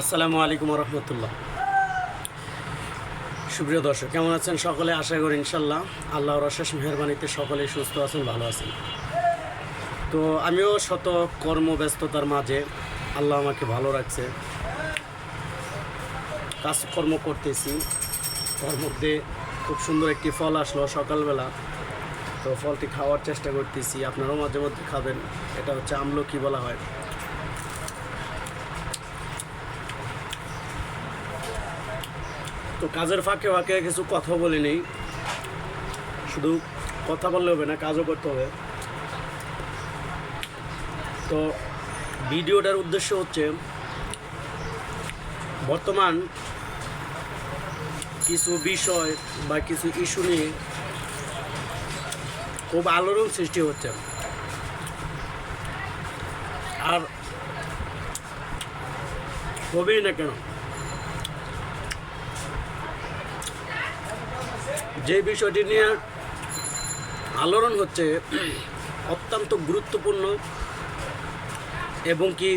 আসসালামু আলাইকুম রহমতুল্লাহ সুপ্রিয় দর্শক, কেমন আছেন সকলে? আশা করি ইনশাল্লাহ আল্লাহর অশেষ মেহরবানিতে সকলে সুস্থ আছেন, ভালো আছেন। তো আমিও শত কর্মব্যস্ততার মাঝে আল্লাহ আমাকে ভালো রাখছে। কাজকর্ম করতেছি, তার মধ্যে খুব সুন্দর একটি ফল আসলো সকালবেলা। তো ফলটি খাওয়ার চেষ্টা করতেছি, আপনারাও মাঝে মধ্যে খাবেন, এটা হচ্ছে আমলকি বলা হয়। তো কাজের ফাঁকে ফাঁকে কিছু কথা বলে নেই। শুধু কথা বললে হবে না, কাজও করতে হবে। তো ভিডিওটার উদ্দেশ্য হচ্ছে, বর্তমান কিছু বিষয় বা কিছু ইস্যু নিয়ে খুব আলোড়ন সৃষ্টি হচ্ছে। আর হবেই না কেন যে বিষয়টি নিয়ে আলোড়ন হচ্ছে, অত্যন্ত গুরুত্বপূর্ণ এবং কি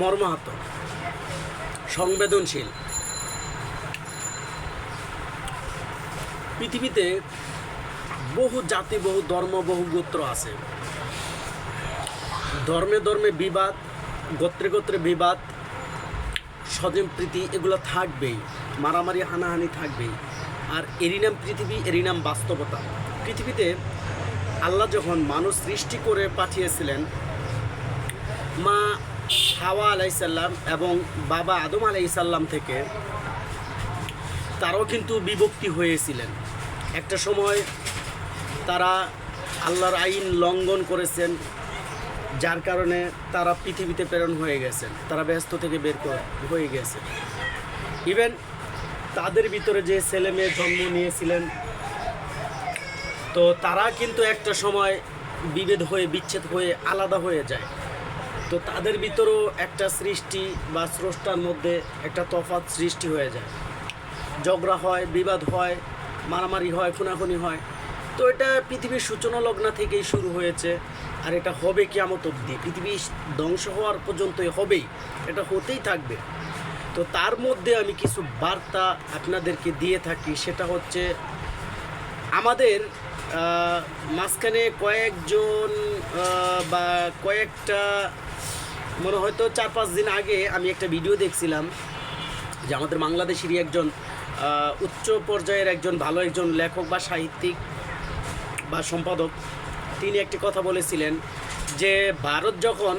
মর্মাহত, সংবেদনশীল। পৃথিবীতে বহু জাতি, বহু ধর্ম, বহু গোত্র আছে। ধর্মে ধর্মে বিবাদ, গোত্রে গোত্রে বিবাদ স্বজন প্রীতি এগুলো থাকবেই, মারামারি, হানাহানি থাকবেই। আর এরই নাম পৃথিবী, এরই নাম বাস্তবতা। পৃথিবীতে আল্লাহ যখন মানুষ সৃষ্টি করে পাঠিয়েছিলেন, মা হাওয়া আলাইসাল্লাম এবং বাবা আদম আলাইসাল্লাম থেকে, তারাও কিন্তু বিভক্তি হয়েছিলেন। একটা সময় তারা আল্লাহর আইন লঙ্ঘন করেছেন, যার কারণে তারা পৃথিবীতে প্রেরণ হয়ে গেছেন, তারা ব্যস্ত থেকে বের হয়ে গেছে। ইভেন তাদের ভিতরে যে ছেলে মেয়ে জন্ম নিয়েছিলেন, তো তারা কিন্তু একটা সময় বিভেদ হয়ে, বিচ্ছেদ হয়ে, আলাদা হয়ে যায়। তো তাদের ভিতরেও একটা সৃষ্টি বা স্রষ্টার মধ্যে একটা তফাৎ সৃষ্টি হয়ে যায়। ঝগড়া হয়, বিবাদ হয়, মারামারি হয়, খুনাখুনি হয়। তো এটা পৃথিবীর সূচনা লগ্ন থেকেই শুরু হয়েছে, আর এটা হবে কেমত অবধি। পৃথিবী ধ্বংস হওয়ার পর্যন্তই হবেই, এটা হতেই থাকবে। তো তার মধ্যে আমি কিছু বার্তা আপনাদেরকে দিয়ে থাকি। সেটা হচ্ছে, আমাদের মাঝখানে কয়েকজন বা কয়েকটা, মনে হয়তো চার পাঁচ দিন আগে আমি একটা ভিডিও দেখছিলাম যে আমাদের বাংলাদেশেরই একজন উচ্চ পর্যায়ের একজন ভালো একজন লেখক বা সাহিত্যিক বা সম্পাদক, তিনি একটি কথা বলেছিলেন যে ভারত যখন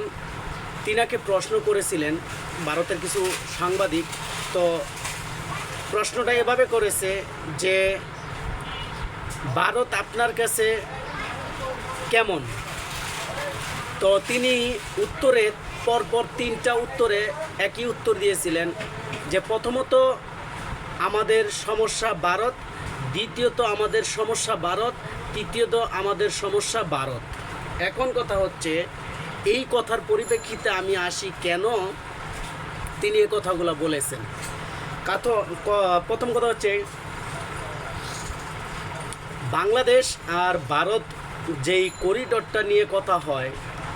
তিনাকে প্রশ্ন করেছিলেন ভারতের কিছু সাংবাদিক, তো প্রশ্নটা এভাবে করেছে যে ভারত আপনার কাছে কেমন? তো তিনি উত্তরে, পরপর তিনটা উত্তরে একই উত্তর দিয়েছিলেন যে প্রথমত আমাদের সমস্যা ভারত, দ্বিতীয়ত আমাদের সমস্যা ভারত, তৃতীয়ত আমাদের সমস্যা ভারত। এখন কথা হচ্ছে, এই কথার পরিপ্রেক্ষিতে আমি আসি কেন? তিনি এই কথাগুলো বলেছেন। প্রথম কথা হচ্ছে, বাংলাদেশ আর ভারত যেই করিডরটা নিয়ে কথা হয়,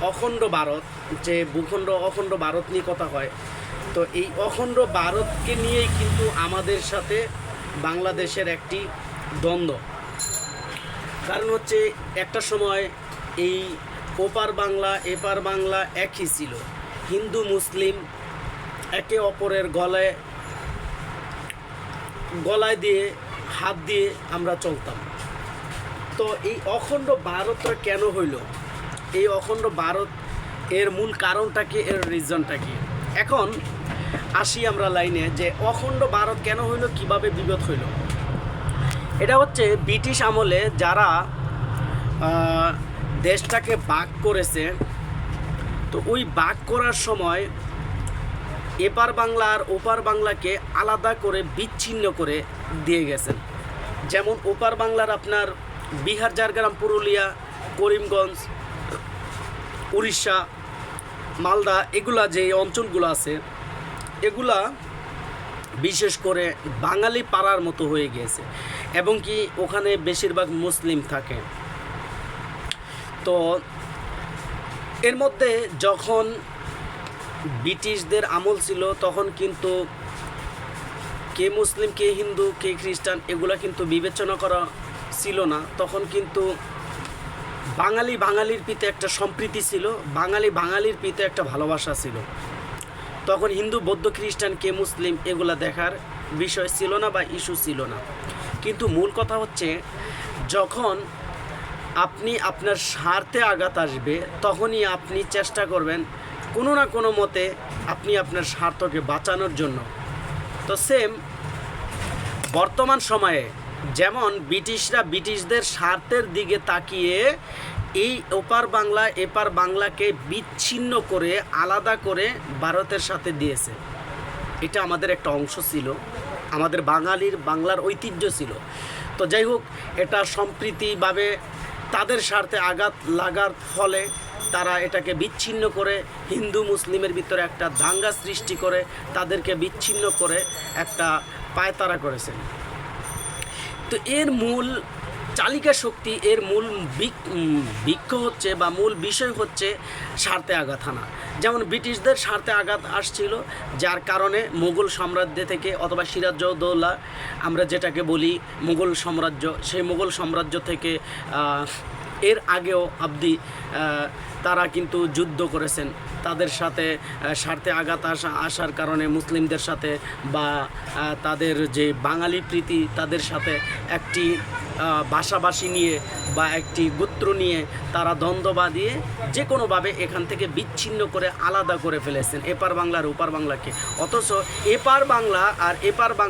অখণ্ড ভারত, যে ভূখণ্ড অখণ্ড ভারত নিয়ে কথা হয়, তো এই অখণ্ড ভারতকে নিয়েই কিন্তু আমাদের সাথে বাংলাদেশের একটি দ্বন্দ্ব। কারণ হচ্ছে, একটা সময় এই ওপার বাংলা, এপার বাংলা একই ছিল। হিন্দু, মুসলিম একে অপরের গলায় গলায় দিয়ে, হাত দিয়ে আমরা চলতাম। তো এই অখণ্ড ভারতটা কেন হইল? এই অখণ্ড ভারত এর মূল কারণটা কি, এর রিজনটা কি? এখন আসি আমরা লাইনে যে অখণ্ড ভারত কেন হইল, কীভাবে বিপদ হইল? এটা হচ্ছে ব্রিটিশ আমলে যারা দেশটাকে বাক করেছে, তো ওই বাক করার সময় এপার বাংলা আর ওপার বাংলাকে আলাদা করে, বিচ্ছিন্ন করে দিয়ে গেছেন। যেমন ওপার বাংলার আপনার বিহার, ঝাড়গ্রাম, পুরুলিয়া, করিমগঞ্জ, উড়িষ্যা, মালদা, এগুলা যে অঞ্চলগুলো আছে, এগুলা বিশেষ করে বাঙালি পাড়ার মতো হয়ে গিয়েছে এবং কি ওখানে বেশিরভাগ মুসলিম থাকে। তো এর মধ্যে যখন ব্রিটিশদের আমল ছিল, তখন কিন্তু কে মুসলিম, কে হিন্দু, কে খ্রিস্টান, এগুলা কিন্তু বিবেচনা করা ছিল না। তখন কিন্তু বাঙালি বাঙালির পিতে একটা সম্প্রীতি ছিল, বাঙালি বাঙালির পিতে একটা ভালোবাসা ছিল। তখন হিন্দু, বৌদ্ধ, খ্রিস্টান, কে মুসলিম, এগুলা দেখার বিষয় ছিল না বা ইস্যু ছিল না। কিন্তু মূল কথা হচ্ছে, যখন আপনি আপনার স্বার্থে আঘাত আসবে, তখনই আপনি চেষ্টা করবেন কোনো না কোনো মতে আপনি আপনার স্বার্থকে বাঁচানোর জন্য। তো সেম বর্তমান সময়ে যেমন ব্রিটিশরা ব্রিটিশদের স্বার্থের দিকে তাকিয়ে এই ওপার বাংলা, এপার বাংলাকে বিচ্ছিন্ন করে আলাদা করে ভারতের সাথে দিয়েছে। এটা আমাদের একটা অংশ ছিল। আমাদের বাঙালির বাংলার ঐতিহ্য ছিল। তো যাই হোক, এটা সম্প্রীতিভাবে তাদের স্বার্থে আঘাত লাগার ফলে তারা এটাকে বিচ্ছিন্ন করে হিন্দু মুসলিমের ভিতরে একটা দাঙ্গা সৃষ্টি করে, তাদেরকে বিচ্ছিন্ন করে একটা পায়তারা করেছেন তো এর মূল চালিকা শক্তি, এর মূল বিক- বৃক্ষ হচ্ছে বা মূল বিষয় হচ্ছে স্বার্থে আঘাত হানা। যেমন ব্রিটিশদের স্বার্থে আঘাত আসছিল, যার কারণে মুঘল সাম্রাজ্য থেকে অথবা সিরাজউদ্দৌলা, আমরা যেটাকে বলি মুঘল সাম্রাজ্য, সেই মুঘল সাম্রাজ্য থেকে এর আগেও আব্দি তারা কিন্তু যুদ্ধ করেছেন। তাদের সাথে স্বার্থে আঘাত আসা, আসার কারণে মুসলিমদের সাথে বা তাদের যে বাঙালি প্রীতি, তাদের সাথে একটি ভাষাভাষী নিয়ে বা একটি গোত্র নিয়ে তারা দ্বন্দ্ব বাঁধিয়ে যে কোনোভাবে এখান থেকে বিচ্ছিন্ন করে আলাদা করে ফেলেছেন এপার বাংলার ওপার বাংলাকে। অথচ এপার বাংলা আর এপার বাং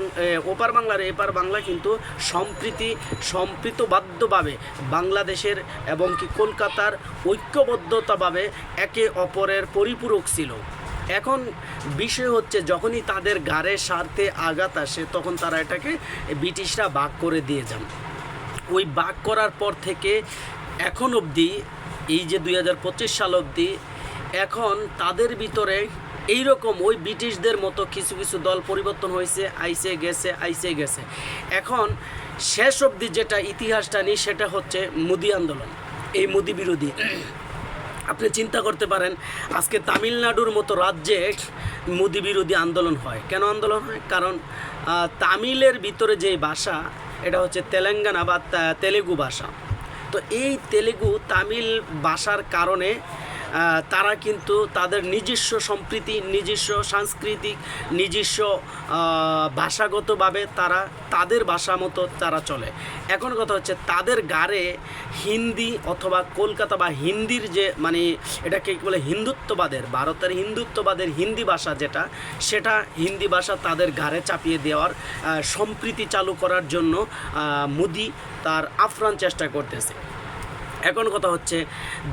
ওপার বাংলার এপার বাংলা কিন্তু সম্প্রীতি সম্প্রীতবাদ্যভাবে বাংলাদেশের এবং কি কলকাতার ঐক্যবদ্ধতাভাবে একে অপরের পরিপূরক ছিল। এখন বিষয় হচ্ছে যখনই তাদের গাড়ে স্বার্থে আঘাত আসে তখন তারা এটাকে ব্রিটিশরা বাক করে দিয়ে যান। ওই বাক করার পর থেকে এখন অবধি, এই যে দুই হাজার পঁচিশ সাল অবধি, এখন তাদের ভিতরে এই রকম ওই ব্রিটিশদের মতো কিছু কিছু দল পরিবর্তন হয়েছে আইসে গেছে আইসে গেছে। এখন শেষ অবধি যেটা ইতিহাসটা নিই, সেটা হচ্ছে মুদি আন্দোলন, এই মুদি বিরোধী। আপনি চিন্তা করতে পারেন, আজকে তামিলনাড়ুর মতো রাজ্যে মোদি বিরোধী আন্দোলন হয়। কেন আন্দোলন হয়? কারণ তামিলের ভিতরে যে ভাষা এটা হচ্ছে তেলেঙ্গানা বা তেলেগু ভাষা। তো এই তেলেগু তামিল ভাষার কারণে তারা কিন্তু তাদের নিজস্ব সম্প্রীতি, নিজস্ব সাংস্কৃতিক, নিজস্ব ভাষাগতভাবে তারা, তাদের ভাষা মতো তারা চলে। এখন কথা হচ্ছে তাদের গাড়ে হিন্দি অথবা কলকাতা বা হিন্দির যে মানে এটাকে বলে, হিন্দুত্ববাদের, ভারতের হিন্দুত্ববাদের হিন্দি ভাষা যেটা, সেটা হিন্দি ভাষা তাদের গাড়ে চাপিয়ে দেওয়ার সম্প্রীতি চালু করার জন্য মোদি তার আফরান চেষ্টা করতেছে। এখন কথা হচ্ছে,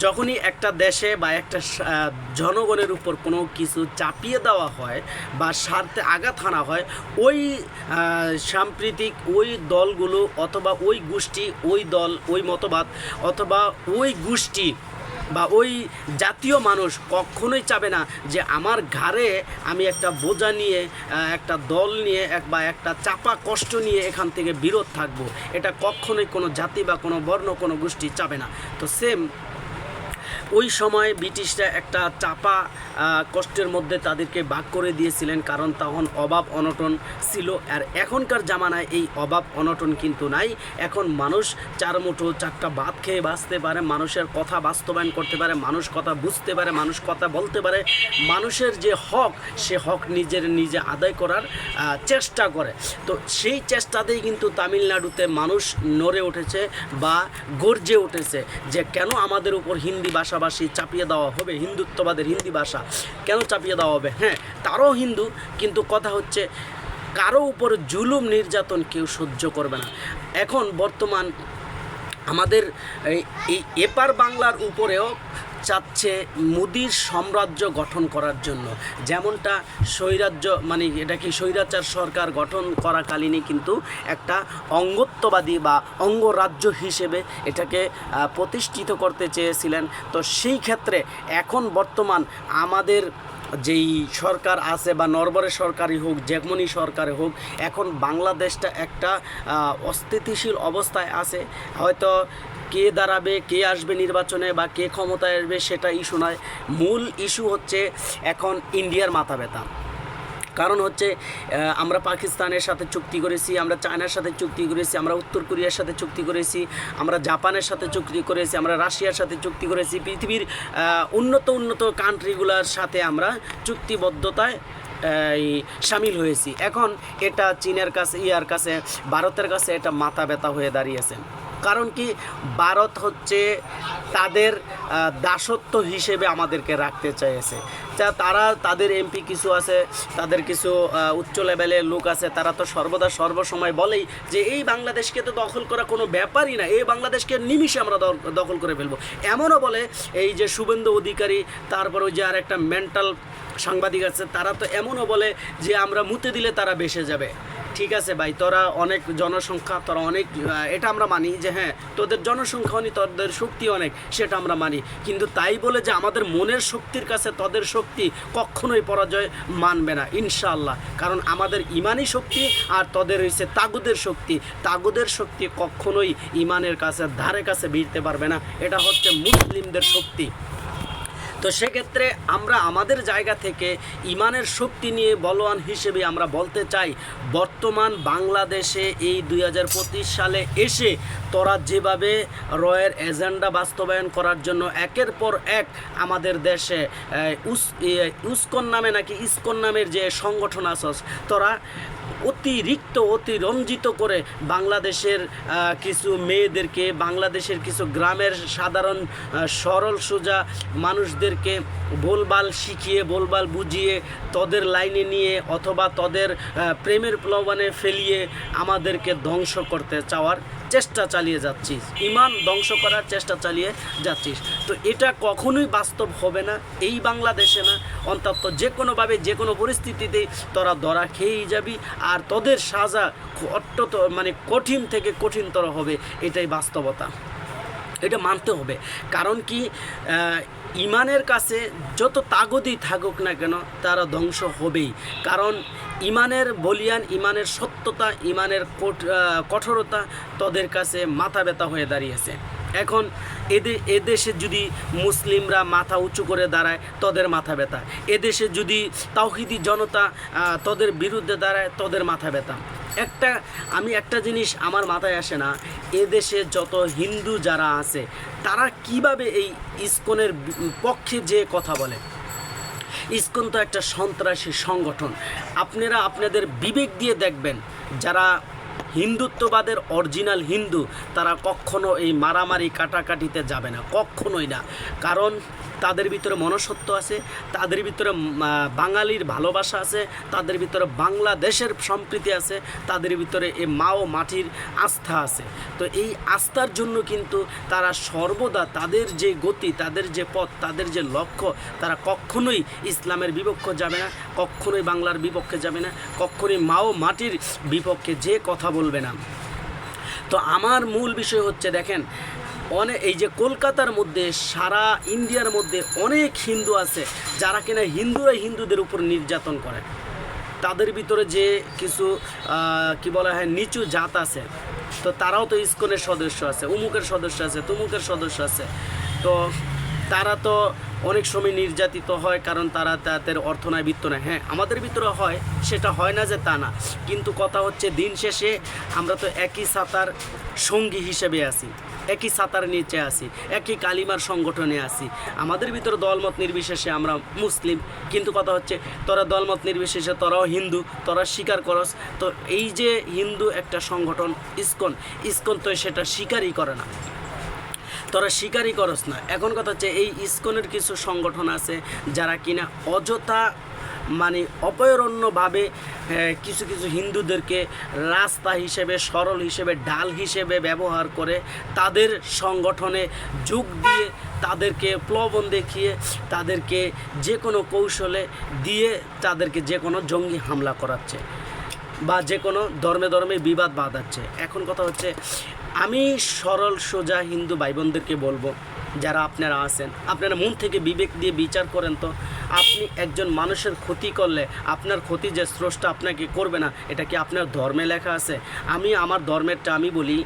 যখনই একটা দেশে বা একটা জনগণের উপর কোনো কিছু চাপিয়ে দেওয়া হয় বা স্বার্থে আঘাত হানা হয়, ওই সাম্প্রতিক ওই দলগুলো অথবা ওই গোষ্ঠী, ওই দল, ওই মতবাদ অথবা ওই গোষ্ঠী বা ওই জাতীয় মানুষ কখনোই চাবে না যে আমার ঘাড়ে আমি একটা বোঝা নিয়ে একটা দল নিয়ে এক বা একটা চাপা কষ্ট নিয়ে এখান থেকে বিরোধ থাকব। এটা কখনোই কোনো জাতি বা কোনো বর্ণ, কোনো গোষ্ঠী চাবে না। তো সেম ওই সময় ব্রিটিশরা একটা চাপা কষ্টের মধ্যে তাদেরকে ভাগ করে দিয়েছিলেন, কারণ তখন অভাব অনটন ছিল। আর এখনকার জামানায় এই অভাব অনটন কিন্তু নাই। এখন মানুষ চার মুঠো চারটা ভাত খেয়ে বাঁচতে পারে, মানুষের কথা বাস্তবায়ন করতে পারে, মানুষ কথা বুঝতে পারে, মানুষ কথা বলতে পারে। মানুষের যে হক, সে হক নিজের নিজে আদায় করার চেষ্টা করে। তো সেই চেষ্টাতেই কিন্তু তামিলনাড়ুতে মানুষ নড়ে উঠেছে বা গর্জে উঠেছে যে কেন আমাদের উপর হিন্দি ভাষাভাষী চাপিয়ে দেওয়া হবে, হিন্দুত্ববাদের হিন্দি ভাষা। কেন চাপিয়ে দেওয়া হবে? হ্যাঁ তারও হিন্দু, কিন্তু কথা হচ্ছে কারও উপর জুলুম নির্যাতন কেউ সহ্য করবে না। এখন বর্তমান আমাদের এই এপার বাংলার উপরেও চাচ্ছে মুদির সাম্রাজ্য গঠন করার জন্য। যেমনটা স্বৈরাজ্য মানে এটা কি স্বৈরাচার সরকার গঠন করাকালীনই কিন্তু একটা অঙ্গত্ববাদী বা অঙ্গরাজ্য হিসেবে এটাকে প্রতিষ্ঠিত করতে চেয়েছিলেন। তো সেই ক্ষেত্রে এখন বর্তমান আমাদের যেই সরকার আছে বা নরবরের সরকারই হোক, যেমনই সরকারে হোক, এখন বাংলাদেশটা একটা অস্থিতিশীল অবস্থায় আছে। হয়তো কে দাঁড়াবে, কে আসবে নির্বাচনে বা কে ক্ষমতায় আসবে সেটা ইস্যু নয়। মূল ইস্যু হচ্ছে এখন ইন্ডিয়ার মাথা ব্যথা। কারণ হচ্ছে আমরা পাকিস্তানের সাথে চুক্তি করেছি, আমরা চায়নার সাথে চুক্তি করেছি, আমরা উত্তর কোরিয়ার সাথে চুক্তি করেছি, আমরা জাপানের সাথে চুক্তি করেছি, আমরা রাশিয়ার সাথে চুক্তি করেছি। পৃথিবীর উন্নত উন্নত কান্ট্রিগুলোর সাথে আমরা চুক্তিবদ্ধতায় সামিল হয়েছি। এখন এটা চীনের কাছে, ইয়ার কাছে, ভারতের কাছে এটা মাথা ব্যথা হয়ে দাঁড়িয়েছে। কারণ কি, ভারত হচ্ছে তাদের দাসত্ব হিসেবে আমাদেরকে রাখতে চাইছে। যা তারা, তাদের এমপি কিছু আছে, তাদের কিছু উচ্চ লেভেলের লোক আছে, তারা তো সর্বদা সর্বসময় বলেই যে এই বাংলাদেশকে তো দখল করা কোনো ব্যাপারই না, এই বাংলাদেশকে নিমিষে আমরা দখল করে ফেলব। এমনও বলে এই যে শুভেন্দু অধিকারী, তারপর ওই যে আর একটা মেন্টাল সাংবাদিক আছে, তারা তো এমনও বলে যে আমরা মুতে দিলে তারা বেসে যাবে। ঠিক আছে ভাই, তোরা অনেক জনসংখ্যা, তোরা অনেক এটা আমরা মানি যে হ্যাঁ তোদের জনসংখ্যা অনেক তোদের শক্তি অনেক, সেটা আমরা মানি। কিন্তু তাই বলে যে আমাদের মনের শক্তির কাছে তোদের শক্তি কখনোই পরাজয় মানবে না, ইনশাআল্লাহ। কারণ আমাদের ইমানই শক্তি আর তোদের হয়েছে তাগুদের শক্তি। তাগুদের শক্তি কখনোই ইমানের কাছে, ধারে কাছে ভিড়তে পারবে না। এটা হচ্ছে মুসলিমদের শক্তি। তো সেক্ষেত্রে আমরা আমাদের জায়গা থেকে ইমানের শক্তি নিয়ে বলওয়ান হিসেবে আমরা বলতে চাই, বর্তমান বাংলাদেশে এই দুই হাজার পঁচিশ সালে এসে তোরা যেভাবে রয়ের এজেন্ডা বাস্তবায়ন করার জন্য একের পর এক আমাদের দেশে উস উস্কন নামে নাকি ইস্কন নামের যে সংগঠন আসস তোরা অতিরিক্ত, অতিরঞ্জিত করে বাংলাদেশের কিছু মেয়েদেরকে, বাংলাদেশের কিছু গ্রামের সাধারণ সরল সোজা মানুষদেরকে বলবাল শিখিয়ে, বলবাল বুঝিয়ে তদের লাইনে নিয়ে অথবা তদের প্রেমের প্লবনে ফেলিয়ে আমাদেরকে ধ্বংস করতে চাওয়ার চেষ্টা চালিয়ে যাচ্ছিস। ইমান ধ্বংস করার চেষ্টা চালিয়ে যাচ্ছিস। তো এটা কখনোই বাস্তব হবে না। এই বাংলাদেশে না, অন্তত যে কোনোভাবে যে কোনো পরিস্থিতিতেই তোরা ধরা খেয়েই যাবি। আর তোদের সাজা অত্যন্ত মানে কঠিন থেকে কঠিনতর হবে, এটাই বাস্তবতা। এটা মানতে হবে। কারণ কি ইমানের কাছে যত তাগতই থাকুক না কেন, তারা ধ্বংস হবেই। কারণ ইমানের বলিয়ান, ইমানের সত্যতা, ইমানের কঠ- কঠোরতা তোদের কাছে মাথা ব্যথা হয়ে দাঁড়িয়েছে। এখন এদে, এদেশে যদি মুসলিমরা মাথা উঁচু করে দাঁড়ায়, তোদের মাথা ব্যথা। এদেশে যদি তাওহিদি জনতা তোদের বিরুদ্ধে দাঁড়ায়, তোদের মাথা ব্যথা। একটা, আমি একটা জিনিস আমার মাথায় আসে না, এদেশে যত হিন্দু যারা আছে, তারা কীভাবে এই ইস্কনের পক্ষে যে কথা বলে? ইস্কন তো একটা সন্ত্রাসী সংগঠন। আপনারা আপনাদের বিবেক দিয়ে দেখবেন, যারা হিন্দুত্ববাদের অরিজিনাল হিন্দু, তারা কখনো এই মারামারি কাটাকাটিতে যাবে না, কখনোই না। কারণ তাদের ভিতরে মনসত্ব আছে, তাদের ভিতরে বাঙালির ভালোবাসা আছে, তাদের ভিতরে বাংলাদেশের সম্প্রীতি আছে, তাদের ভিতরে এই মা ও মাটির আস্থা আছে। তো এই আস্থার জন্য কিন্তু তারা সর্বদা তাদের যে গতি, তাদের যে পথ, তাদের যে লক্ষ্য, তারা কখনোই ইসলামের বিপক্ষে যাবে না, কখনোই বাংলার বিপক্ষে যাবে না, কখনোই মা ও মাটির বিপক্ষে যে কথা বলবে না। তো আমার মূল বিষয় হচ্ছে, দেখেন অনেক এই যে কলকাতার মধ্যে, সারা ইন্ডিয়ার মধ্যে অনেক হিন্দু আছে, যারা কিনা হিন্দুরা হিন্দুদের উপর নির্যাতন করে। তাদের ভিতরে যে কিছু কি বলা হয়, নিচু জাত আছে, তো তারাও তো ইস্কনের সদস্য আছে, উমুকের সদস্য আছে, তুমুকের সদস্য আছে। তো তারা তো অনেক সময় নির্যাতিত হয় কারণ তারা তাদের অর্থ নয় বৃত্ত নয় হ্যাঁ আমাদের ভিতরে হয়, সেটা হয় না যে তা না। কিন্তু কথা হচ্ছে দিন শেষে আমরা তো একই সাঁতার সঙ্গী হিসেবে আছি, একই সাঁতার নিচে আছি, একই কালিমার সংগঠনে আছি। আমাদের ভিতরে দলমত নির্বিশেষে আমরা মুসলিম, কিন্তু কথা হচ্ছে তোরা দলমত নির্বিশেষে, তোরাও হিন্দু, তোরা স্বীকার করস। তো এই যে হিন্দু একটা সংগঠন, ইসকন ইসকন তো সেটা স্বীকারই করে না। তোরা স্বীকারই করস না। এখন কথা হচ্ছে এই ইস্কনের কিছু সংগঠন আছে যারা কিনা অযথা মানে অপয়রণ্যভাবে কিছু কিছু হিন্দুদেরকে রাস্তা হিসেবে, সরল হিসেবে ডাল হিসেবে ব্যবহার করে তাদের সংগঠনে যোগ দিয়ে তাদেরকে প্লবন দেখিয়ে তাদেরকে যে কোনো কৌশলে দিয়ে তাদেরকে যে কোনো জঙ্গি হামলা করাচ্ছে। বা যে কোনো ধর্মে ধর্মে বিবাদ বাঁধাচ্ছে এখন কথা হচ্ছে, আমি সরল, সোজা হিন্দু ভাই বোনদেরকে বলব, যারা আপনারা আছেন, আপনারা মন থেকে বিবেক দিয়ে বিচার করেন তো, আপনি একজন মানুষের ক্ষতি করলে, আপনার ক্ষতি যে স্রষ্টা আপনাকে করবে না, এটা কি আপনার ধর্মে লেখা আছে? আমি আমার ধর্মেরটা আমি বলি,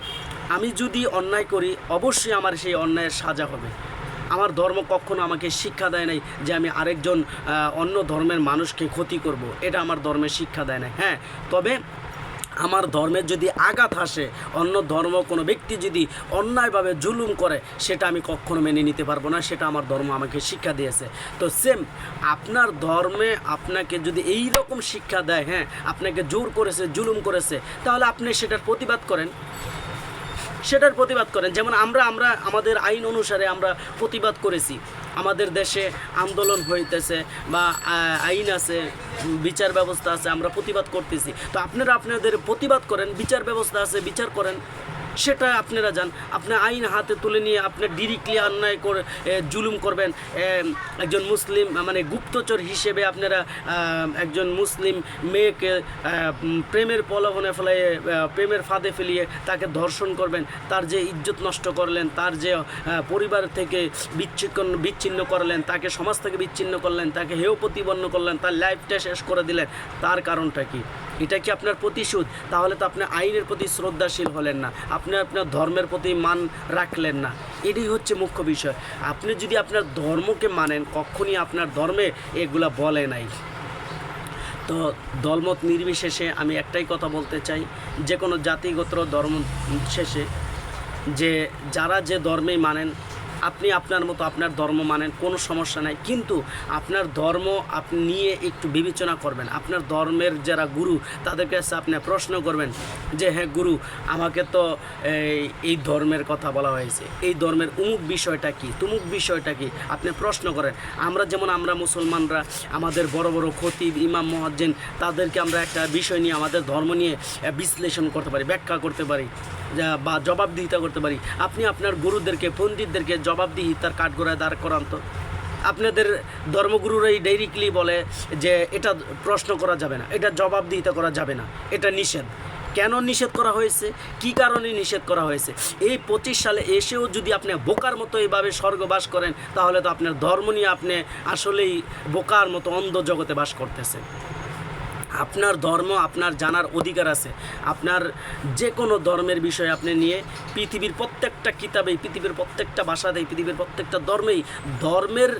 আমি যদি অন্যায় করি, অবশ্যই আমার সেই অন্যায়ের সাজা হবে। আমার ধর্ম কখনো আমাকে শিক্ষা দেয় নাই যে আমি আরেকজন অন্য ধর্মের মানুষকে ক্ষতি করব। এটা আমার ধর্মের শিক্ষা দেয় নাই। হ্যাঁ তবে আমার ধর্মের যদি আঘাত আসে, অন্য ধর্ম কোনো ব্যক্তি যদি অন্যায়ভাবে জুলুম করে, সেটা আমি কখনো মেনে নিতে পারব না, সেটা আমার ধর্ম আমাকে শিক্ষা দিয়েছে। তো সেম আপনার ধর্মে আপনাকে যদি এই রকম শিক্ষা দেয় হ্যাঁ আপনাকে জোর করেছে, জুলুম করেছে, তাহলে আপনি সেটার প্রতিবাদ করেন। সেটার প্রতিবাদ করেন। যেমন আমরা আমরা, আমাদের আইন অনুসারে আমরা প্রতিবাদ করেছি। আমাদের দেশে আন্দোলন হইতেছে বা আইন আছে, বিচার ব্যবস্থা আছে, আমরা প্রতিবাদ করতেছি। তো আপনারা আপনাদের প্রতিবাদ করেন, বিচার ব্যবস্থা আছে, বিচার করেন। সেটা আপনারা যান। আপনি আইন হাতে তুলে নিয়ে আপনি ডিরেক্টলি অন্যায় করে জুলুম করবেন। একজন মুসলিম মানে গুপ্তচর হিসেবে আপনারা একজন মুসলিম মেয়েকে প্রেমের পলবনে ফেলে প্রেমের ফাঁদে ফেলিয়ে তাকে ধর্ষণ করবেন। তার যে ইজ্জত নষ্ট করলেন, তার যে পরিবার থেকে বিচ্ছিন্ন বিচ্ছিন্ন করলেন, তাকে সমাজ থেকে বিচ্ছিন্ন করলেন, তাকে হেয় প্রতিপন্ন করলেন, তার লাইফটা শেষ করে দিলেন, তার কারণটা কি? এটা কি আপনার প্রতিশোধ? তাহলে তো আপনি আইনের প্রতি শ্রদ্ধাশীল হলেন না। আপনি আপনার ধর্মের প্রতি মান রাখলেন না। এটাই হচ্ছে মুখ্য বিষয়। আপনি যদি আপনার ধর্মকে মানেন, কখনই আপনার ধর্মে এগুলা বলে নাই। তো দলমত নির্বিশেষে আমি একটাই কথা বলতে চাই, যে কোনো জাতিগত ধর্ম শেষে, যে যারা যে ধর্মেই মানেন আপনি আপনার মতো আপনার ধর্ম মানেন, কোনো সমস্যা নাই। কিন্তু আপনার ধর্ম আপনি নিয়ে একটু বিবেচনা করবেন। আপনার ধর্মের যারা গুরু, তাদের কাছে আপনি প্রশ্ন করবেন যে হ্যাঁ গুরু, আমাকে তো এই ধর্মের কথা বলা হয়েছে। এই ধর্মের উমুক বিষয়টা কি? তুমুক বিষয়টা কি? আপনি প্রশ্ন করেন। আমরা যেমন, আমরা মুসলমানরা, আমাদের বড় বড় খতিব, ইমাম, মহাজ্জেন, তাদেরকে আমরা একটা বিষয় নিয়ে, আমাদের ধর্ম নিয়ে বিশ্লেষণ করতে পারি, ব্যাখ্যা করতে পারি। বা জবাবদিহিতা করতে পারি। আপনি আপনার গুরুদেরকে, পণ্ডিতদেরকে জবাবদিহিতার কাঠগোড়ায় দাঁড় করান তো। আপনাদের ধর্মগুরুরাই ডাইরেক্টলি বলে যে এটা প্রশ্ন করা যাবে না, এটা জবাবদিহিতা করা যাবে না, এটা নিষেধ। কেন নিষেধ করা হয়েছে? কি কারণে নিষেধ করা হয়েছে? এই পঁচিশ সালে এসেও যদি আপনি বোকার মতো এইভাবে স্বর্গবাস করেন, তাহলে তো আপনার ধর্ম নিয়ে আপনি আসলেই বোকার মতো অন্ধ জগতে বাস করতেছেন। আপনার ধর্ম, আপনার জানার অধিকার আছে। আপনার যে কোনো ধর্মের বিষয় আপনি নিয়ে পৃথিবীর প্রত্যেকটা কিতাবেই, পৃথিবীর প্রত্যেকটা ভাষাতেই, পৃথিবীর প্রত্যেকটা ধর্মেই ধর্মের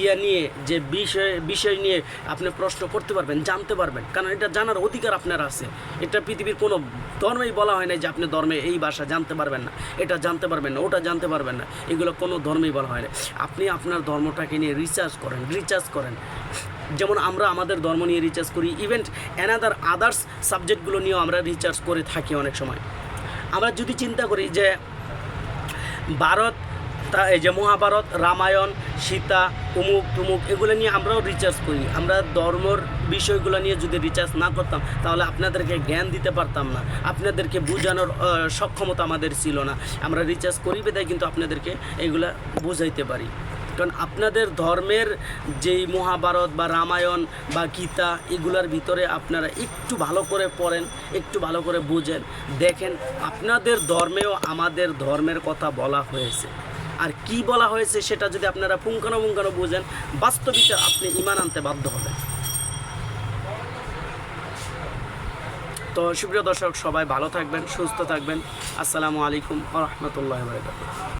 ইয়া নিয়ে যে বিষয় বিষয় নিয়ে আপনি প্রশ্ন করতে পারবেন, জানতে পারবেন। কারণ এটা জানার অধিকার আপনার আছে। এটা পৃথিবীর কোনো ধর্মেই বলা হয় না যে আপনি ধর্মে এই ভাষা জানতে পারবেন না, এটা জানতে পারবেন না, ওটা জানতে পারবেন না। এগুলো কোনো ধর্মেই বলা হয় না আপনি আপনার ধর্মটাকে নিয়ে রিসার্চ করেন রিচার্জ করেন। যেমন আমরা আমাদের ধর্ম নিয়ে রিচার্জ করি ইভেন্ট অ্যানাদার আদার্স সাবজেক্টগুলো নিয়েও আমরা রিচার্জ করে থাকি অনেক সময়। আমরা যদি চিন্তা করি যে ভারত, তা এই যে মহাভারত, রামায়ণ, সীতা উমুক তুমুক, এগুলো নিয়ে আমরাও রিচার্জ করি। আমরা ধর্মর বিষয়গুলো নিয়ে যদি রিচার্জ না করতাম, তাহলে আপনাদেরকে জ্ঞান দিতে পারতাম না। আপনাদেরকে বোঝানোর সক্ষমতা আমাদের ছিল না। আমরা রিচার্জ করি বেদায় কিন্তু আপনাদেরকে এগুলা বুঝাইতে পারি। কারণ আপনাদের ধর্মের যেই মহাভারত বা রামায়ণ বা গীতা, এগুলার ভিতরে আপনারা একটু ভালো করে পড়েন, একটু ভালো করে বুঝেন। দেখেন, আপনাদের ধর্মেও আমাদের ধর্মের কথা বলা হয়েছে। আর কি বলা হয়েছে সেটা যদি আপনারা পুঙ্খানুপুঙ্খানু বুঝেন বাস্তবিতে আপনি ইমান আনতে বাধ্য হবেন। তো সুপ্রিয় দর্শক, সবাই ভালো থাকবেন, সুস্থ থাকবেন। আসসালামু আলাইকুম আ রহমতুল্লাহ